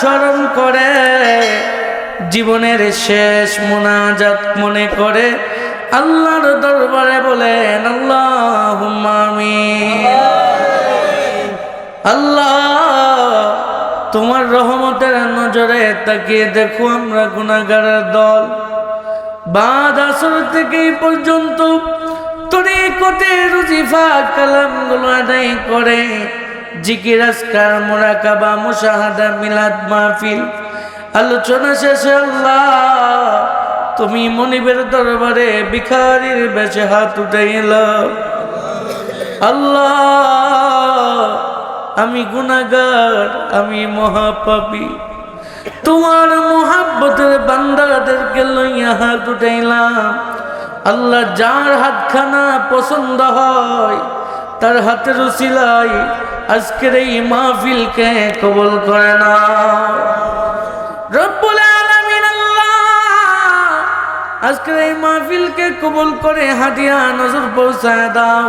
স্মরণ করে, জীবনের শেষ মোনাজাত মনে করে, আল্লাহর দরবারে বলেন আল্লাহ আল্লাহ, তোমার রহমতের নজরে তাকিয়ে দেখো আমরা গুনাগারের দল। বাদ আসর থেকে পর্যন্ত তরিকতে রুজিফা কালামগুলো আদায় করে। জিকির আসকার মোরাকাবা, মুশাহাদা, মিলাদ, মাহফিল। আলোচনা শেষে আল্লাহ, তুমি মনিবের দরবারে ভিখারির বেশে হাত উঠাইল। আল্লাহ, আমি গুনাগার আমি মহাপাপী। তোমার মোহাব্বতের বান্দাদেরকে লইয়া হাত উঠাইলাম। আল্লাহ যার হাতখানা পছন্দ হয়, তার হাতের উসিলাই আজকের এই মাহফিলকে কবল করে না রব্বুল আজকের এই মাহফিলকে কবুল করে হাদিয়া নজর পৌঁছায় দাও।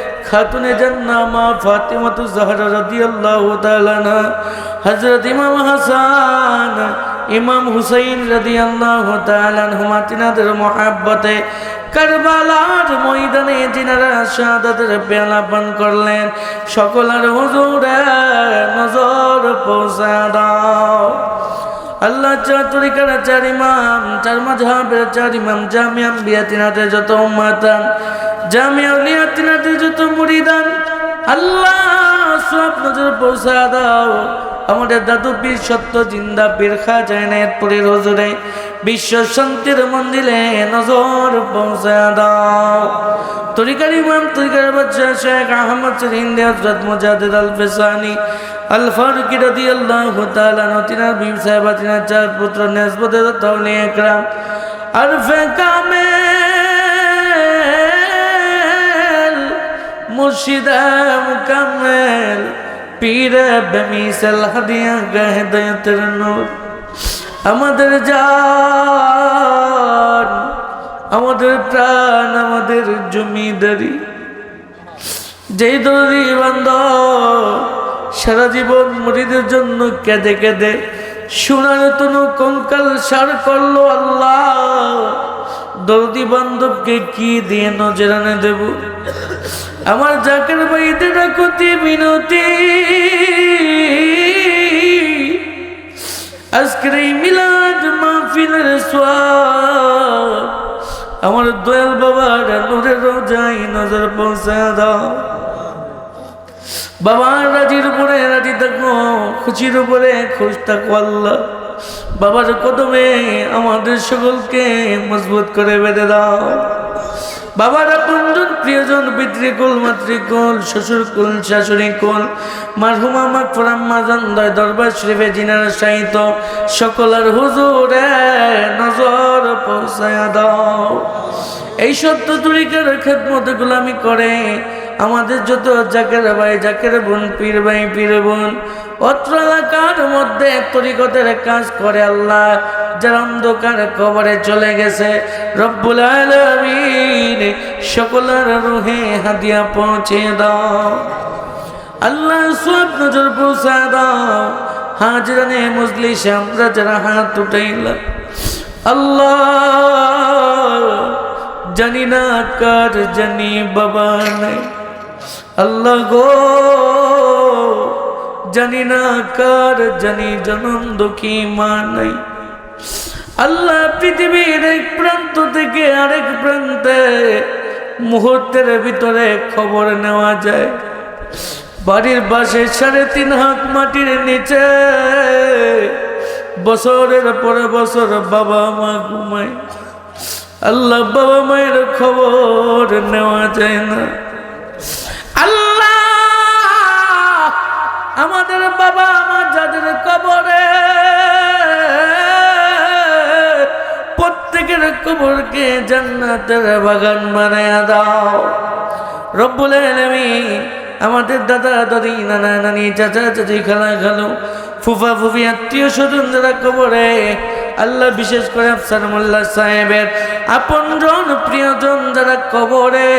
খাতুনে জান্নাহ মা ফাতিমাতু জাহরা রাদিয়াল্লাহু তাআলা না হযরত ইমাম হাসান, ইমাম হুসাইন রাদিয়াল্লাহু তাআলা আনহুমা, তিনাদের মহব্বতে কারবালার ময়দানে যিনারা শাহাদাতের পেয়ালা পান করলেন। সকলের হুজুরে নজর পৌঁছা আল্লাহ চার চার ইমাম, চার মাঝহাবের চার ইমাম জামিয়াম যত উম্মাতান জামিয়া উলিয়াতিনাতে যত মুরিদান আল্লাহ পৌঁছা দাও। আমাদের সত্য জিন্দা বিশ্ব শান্তির মন্দিরে নজর পৌঁছা দাও। তরিকার ইমাম, তরিকার বাচ্চা শেখ আহমদ হিন্দি হজরত মুজাহিদ আল ফেসানি আল ফারুকি রাদিয়াল্লাহু তাআলা নতিনার বিবি সাহেবা চার পুত্র আরফে মুর্শিদা মুকাম্মেল পীর বেমিসাল হাদিয়া গাহেদায়াতের নূর। আমাদের জান, আমাদের প্রাণ, আমাদের জমিদারি। যেই দরি বান্ধ সারা জীবন মরিদের জন্য কেঁদে কেঁদে সোনার তনু কঙ্কাল সার করল আল্লাহ। দরদি বান্ধবকে কি দিয়ে নজরানে দেব? আমার জাকের বাড়িতে ডাকতি মিনতি। আজকের এই মিলাদ মাহফিলের সোয়াব, আমার দয়াল বাবার নূরের রোজাই নজর পৌঁছা দাও। বাবার রাজির উপরে রাজি থাকো, খুশির উপরে খুশ থাকো আল্লাহ। বাবার কদমে আমাদের সকলকে মজবুত করে বেঁধে দাও। বাবার কুঞ্জন প্রিয়জন পিতৃকুল মাতৃকুল শ্বশুরকুল শাশুড়ি কুল, মারহুমা মাকফরাম্মা জন্দয় দরবার শরীফে জিনার সাহিত সকলের হুজুরে নজর পৌঁছায় দাও। এই সত্য তরিকার খেদমত গুলামি করে আমাদের যত জাকের ভাই, জাকের বোন, পীর ভাই, পীর বোন, অত্র এলাকার মধ্যে তরিকতের কাজ করে আল্লাহ, যারা অন্ধকার কবরে চলে গেছে। রব্বুল আলমিন সকলের রুহে হাদিয়া পৌঁছে দাও। আল্লাহ সব নজর পৌঁছা দাও। হাজরানে মজলিসে আমরা যারা হাত উঠাইলাম, আল্লাহ জানি না কার জানি বাবা নাই। আল্লাহ গো, জানি না কার, জানি জনম দুঃখী মা নাই। আল্লাহ পৃথিবীর এক প্রান্ত থেকে আরেক প্রান্তে মুহূর্তের ভিতরে খবর নেওয়া যায়। বাড়ির বাসে সাড়ে তিন হাত মাটির নিচে বছরের পরে বছর বাবা মা ঘুমায়। আল্লাহ বাবা মায়ের খবর নেওয়া যায় না। বাবা আমার যাদের কবরে। প্রত্যেকের কবরকে জান্নাতের বাগান বানায় দাও। রব্বুল আমাদের দাদা, দাদি, নানা, নানি, চাচা, চাচি, খালা, খালু, ফুফা, ফুফি, আত্মীয় স্বজন যারা কবরে, আল্লাহ বিশেষ করে আফসার মোল্লা সাহেবের আপনজন, প্রিয়জন যারা কবরে,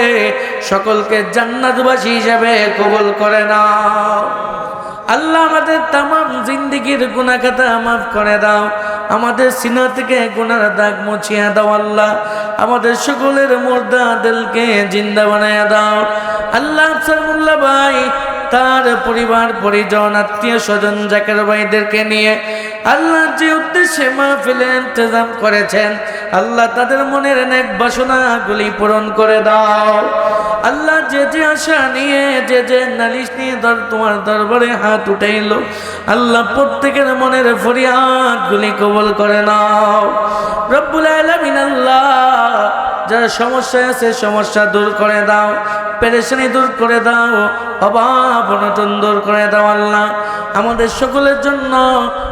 সকলকে জান্নাতবাসী হিসাবে কবল করে নাও। আল্লাহ আমাদের তাম জিন্দিগির গুণাখাতা মাফ করে দাও। আমাদের সিনা থেকে গুনার দাগ মুছিয়া দাও আল্লাহ। আমাদের সকলের মুর্দা দিলকে জিন্দা বানায়া দাও। আল্লাহ সালমুল্লাহ ভাই, তার পরিবার, পরিজন, আত্মীয় স্বজন, জাকের ভাইদেরকে নিয়ে আল্লাহ যে উদ্দেশ্যে মাহফিলে ইন্তজাম করেছেন, আল্লাহ তাদের মনের অনেক বাসনাগুলি পূরণ করে দাও। আল্লাহ যে যে আশা নিয়ে, যে যে নালিশ নিয়ে ধর তোমার দরবারে হাত উঠাইল, আল্লাহ প্রত্যেকের মনের ফরিয়াদগুলি কবল করে নাও। রব্বুল আলামিন আল্লাহ যারা সমস্যা আছে, সমস্যা দূর করে দাও। পেরেশানি দূর করে দাও। অভাব অনটন দূর করে দাও আল্লাহ। আমাদের সকলের জন্য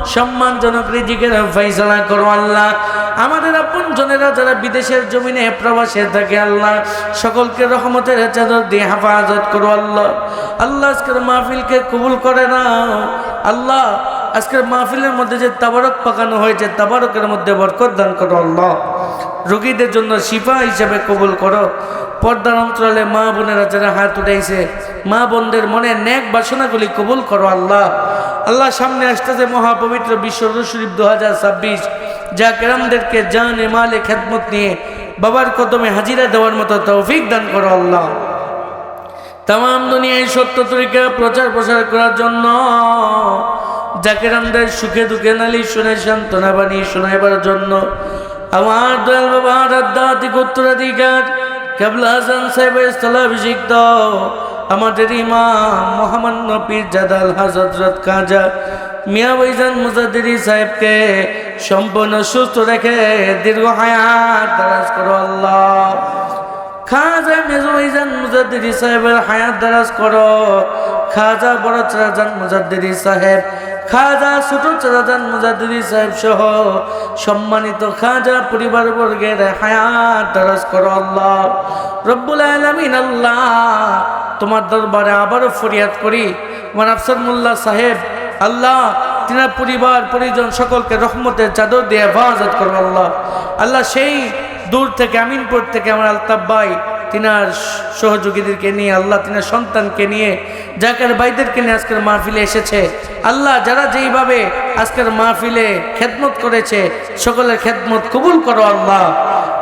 সম্মানজনক রিজিকের ফৈসলা করো আল্লাহ। আমাদের আপন জনেরা যারা বিদেশের জমিনে প্রবাসে থাকে আল্লাহ, সকলকে রহমতের চাদর দিয়ে হেফাজত করো আল্লাহ। আল্লাহ আজকের মাহফিলকে কবুল করে নাও। আল্লাহ আজকের মাহফিলের মধ্যে যে তাবারক পাকানো হয়েছে, তাবারকের মধ্যে বরকত দান করো আল্লাহ। রোগীদের জন্য শিফা হিসাবে কবুল করো। পর্দার অন্তরালে মা বোনেরা যারা হাত উঠাইছে, মা বোনদের মনে ন্যাক বাসনাগুলি কবুল করো আল্লাহ। আল্লাহ সামনে আসতেছে মহাপবিত্র বিশ্ব শরীফ দু হাজার ছাব্বিশ, যা কেরামদেরকে জানে মালে খেদমত নিয়ে বাবার কদমে হাজিরা দেওয়ার মতো তৌফিক দান করো আল্লাহ। তাম দুনিয়ায় সত্য তরিকা প্রচার প্রসার করার জন্য যাকে আমাদের সুখে দুঃখে নালি শুনে সান্ত্বনা বানিয়ে শোনাইবার জন্য আমার দয়াল বাবা রাদ্দাতিক উত্তরাধিকার কেবল হাসান সাহেবের স্থলাভিষিক্ত আমাদের ইমাম মহামান্য পীর জাদাল হাজরত কাজা মিয়া বৈজান মুজাদ্দিদি সাহেবকে সম্পূর্ণ সুস্থ রেখে দীর্ঘ হায়াত দারাজ করো আল্লাহ। খাজা মেজমাইজান মুজাদ্দিদি সাহেবের হায়াত দারাজ করো। খাজা বড় চারাজান মুজাদ্দিদি সাহেব খাজা ছোট মুজাদ্দিদি সাহেব সহ সম্মানিত খাজা পরিবার বর্গের হায়াত দারাজ করো আল্লাহ। রব্বুল আলামিন আল্লাহ, তোমার দরবারে আবারও ফরিয়াদ করি। আমার আফসর মোল্লা সাহেব, আল্লাহ, তিনার পরিবার, পরিজন সকলকে রহমতের চাদর দিয়ে হেফাজত করো আল্লাহ। আল্লাহ সেই দূর থেকে, আমিনপুর থেকে আমার আলতাফ ভাই তিনার সহযোগীদেরকে নিয়ে, আল্লাহ তিনার সন্তানকে নিয়ে, জাকার ভাইদেরকে নিয়ে আজকের মাহফিলে এসেছে। আল্লাহ যারা যেইভাবে আজকের মাহফিলে খেদমত করেছে, সকলের খেদমত কবুল করো আল্লাহ।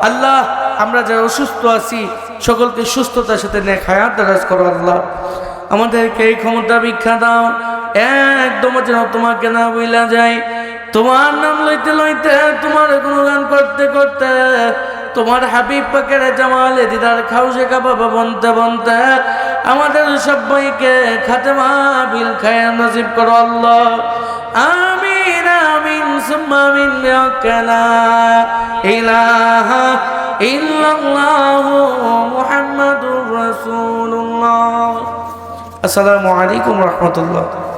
আল্লাহ, আমরা যারা অসুস্থ আছি, সকলকে সুস্থতার সাথে নেক হায়াত দারাজ করো আল্লাহ। আমাদেরকে এই ক্ষমতা ভিক্ষা দাও। একদম যেন তোমাকে না বইলা যায়। তোমার নাম লইতে লইতে তোমার গুণগান করতে করতে তোমার হাবিব পাকের জামালে দিদার খাউসে কাবাবা বনতে বনতে আমাদের সবাইকে খাতেমা বিল খায় নসিব করো আল্লাহ। আমিন আমিন, সুম্মা আমিন বিআকালা ইলাহা ইল্লাল্লাহু মুহাম্মাদুর রাসূলুল্লাহ। আসসালামু আলাইকুম রহমতুল্লাহ।